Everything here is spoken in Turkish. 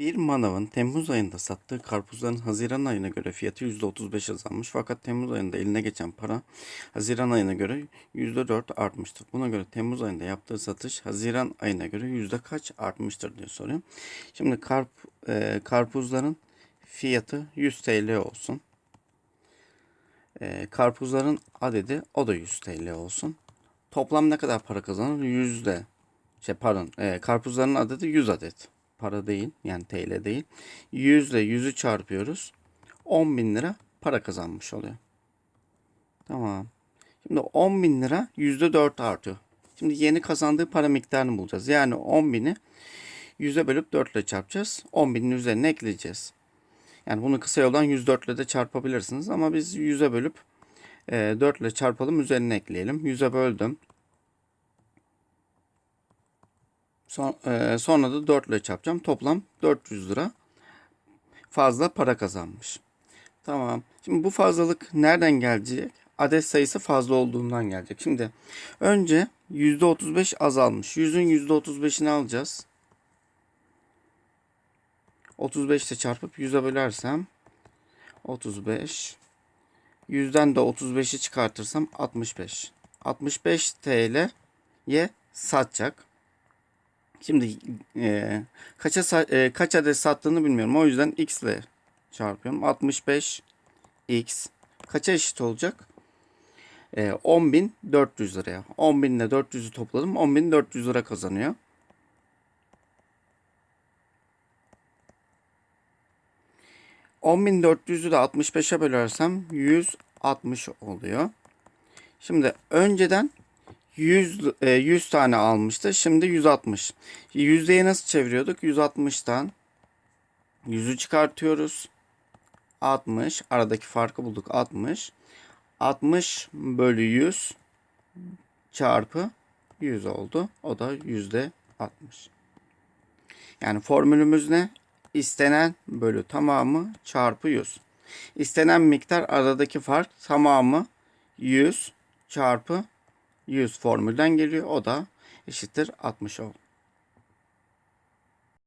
Bir manavın Temmuz ayında sattığı karpuzların Haziran ayına göre fiyatı %35 azalmış fakat Temmuz ayında eline geçen para Haziran ayına göre %4 artmıştır. Buna göre Temmuz ayında yaptığı satış Haziran ayına göre yüzde kaç artmıştır diye soruyor. Şimdi karp, e, karpuzların fiyatı 100 TL olsun. E, karpuzların adedi o da 100 TL olsun. Toplam ne kadar para kazanır? Yüzde. Şey pardon. E, karpuzların adedi 100 adet. Para değil. Yani TL değil. 100 ile 100'ü çarpıyoruz. 10 bin lira para kazanmış oluyor. Tamam. Şimdi 10 bin lira %4 artıyor. Şimdi yeni kazandığı para miktarını bulacağız. Yani 10 bini 100'e bölüp 4 ile çarpacağız. 10 binin üzerine ekleyeceğiz. Yani bunu kısa yoldan 104 ile de çarpabilirsiniz. Ama biz 100'e bölüp e, 4 ile çarpalım üzerine ekleyelim. 100'e böldüm. Son, e, sonra da 4 ile çarpacağım. Toplam 400 lira fazla para kazanmış. Tamam. Şimdi bu fazlalık nereden gelecek? Adet sayısı fazla olduğundan gelecek. Şimdi önce %35 azalmış. 100'ün %35'ini alacağız. 35 ile çarpıp 100'e bölersem 35 100'den de 35'i çıkartırsam 65. 65 TL'ye satacak. Şimdi e, kaça e, kaç adet sattığını bilmiyorum. O yüzden x ile çarpıyorum. 65 x kaça eşit olacak? E, 10.400 liraya. 10.000 ile 400'ü topladım. 10.400 lira kazanıyor. ...10.400'ü de 65'e bölersem 160 oluyor. Şimdi önceden 100, e, 100 tane almıştı. Şimdi 160. Yüzdeye nasıl çeviriyorduk? 160'tan 100'ü çıkartıyoruz. 60. Aradaki farkı bulduk. 60. 60 bölü 100 çarpı 100 oldu. O da yüzde 60. Yani formülümüz ne? İstenen bölü tamamı çarpı 100. İstenen miktar aradaki fark tamamı 100 çarpı 100 formülden geliyor. O da eşittir 60 oldu.